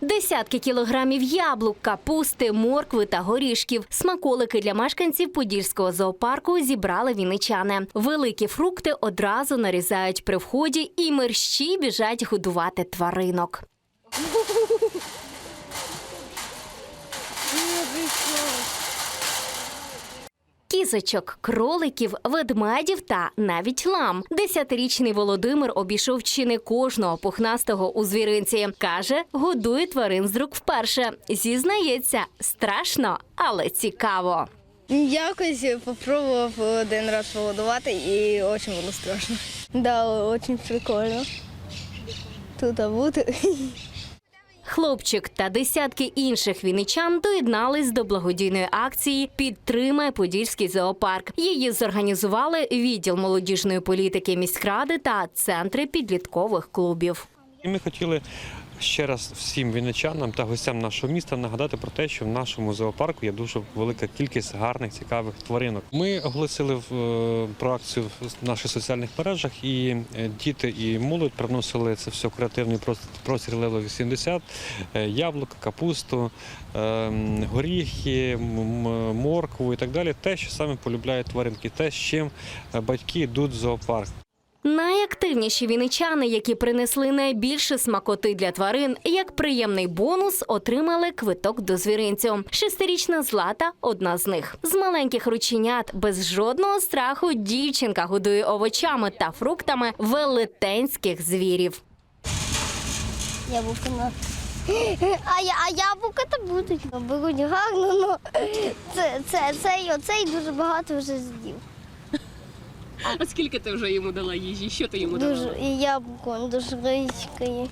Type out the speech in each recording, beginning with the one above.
Десятки кілограмів яблук, капусти, моркви та горішків. Смаколики для мешканців Подільського зоопарку зібрали віничани. Великі фрукти одразу нарізають при вході і мерщі біжать годувати тваринок. Кізочок, кроликів, ведмедів та навіть лам. Десятирічний Володимир обійшов чи не кожного пухнастого у звіринці. Каже, годує тварин з рук вперше. Зізнається, страшно, але цікаво. Якось попробував один раз погодувати і дуже було страшно. Да, дуже прикольно. Тут бути. Хлопчик та десятки інших віничан доєднались до благодійної акції Підтримай Подільський зоопарк. Її зорганізували відділ молодіжної політики міськради та центри підліткових клубів. Ми хотіли ще раз всім вінничанам та гостям нашого міста нагадати про те, що в нашому зоопарку є дуже велика кількість гарних, цікавих тваринок. Ми оголосили е, про акцію в наших соціальних мережах, і е, діти і молодь приносили це все креативний прос- простір Лево 80, е, яблука, капусту, е, горіхи, моркву і так далі. Те, що саме полюбляють тваринки, те, з чим батьки йдуть в зоопарк. Найактивніші віничани, які принесли найбільше смакоти для тварин, як приємний бонус, отримали квиток до звіринцю. Шестирічна злата одна з них. З маленьких рученят без жодного страху дівчинка годує овочами та фруктами велетенських звірів. Яблука на. А, я, а яблука то будуть. Беруть гарно, ну це, це, цей, оцей дуже багато вже з'їв. А скільки ти вже йому дала їжі? Що ти йому дала? Дуже і яблуко, дуже річкає.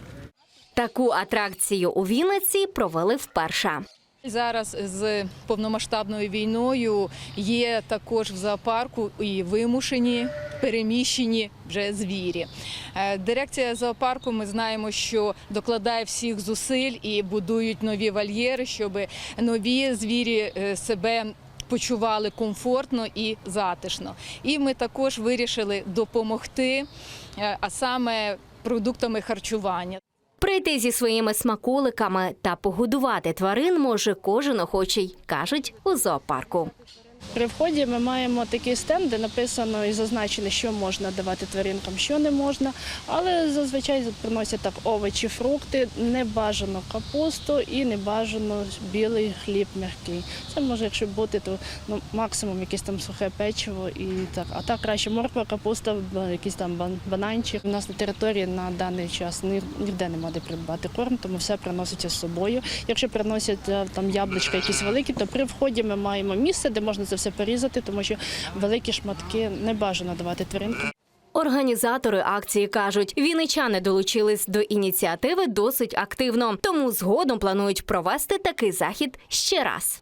Таку атракцію у Вінниці провели вперше. Зараз з повномасштабною війною є також в зоопарку і вимушені переміщені вже звірі. Е, Дирекція зоопарку ми знаємо, що докладає всіх зусиль і будують нові вольєри, щоб нові звірі е, себе почували комфортно і затишно. І ми також вирішили допомогти, е, а саме продуктами харчування. Прийти зі своїми смаколиками та погодувати тварин може кожен охочий, кажуть у зоопарку. При вході ми маємо такий стенд, де написано і зазначено, що можна давати тваринкам, що не можна. Але зазвичай приносять так овочі, фрукти, не бажано капусту і не бажано білий хліб м'який. Це може, якщо бути, то ну, максимум якесь там сухе печиво і так. А так краще морква, капуста, якийсь там бананчик. У нас на території на даний час ніде нема де придбати корм, тому все приноситься з собою. Якщо приносять е, там яблучка якісь великі, то при вході ми маємо місце, де можна це все порізати, тому що великі шматки не бажано давати тваринкам. Організатори акції кажуть, віничани долучились до ініціативи досить активно, тому згодом планують провести такий захід ще раз.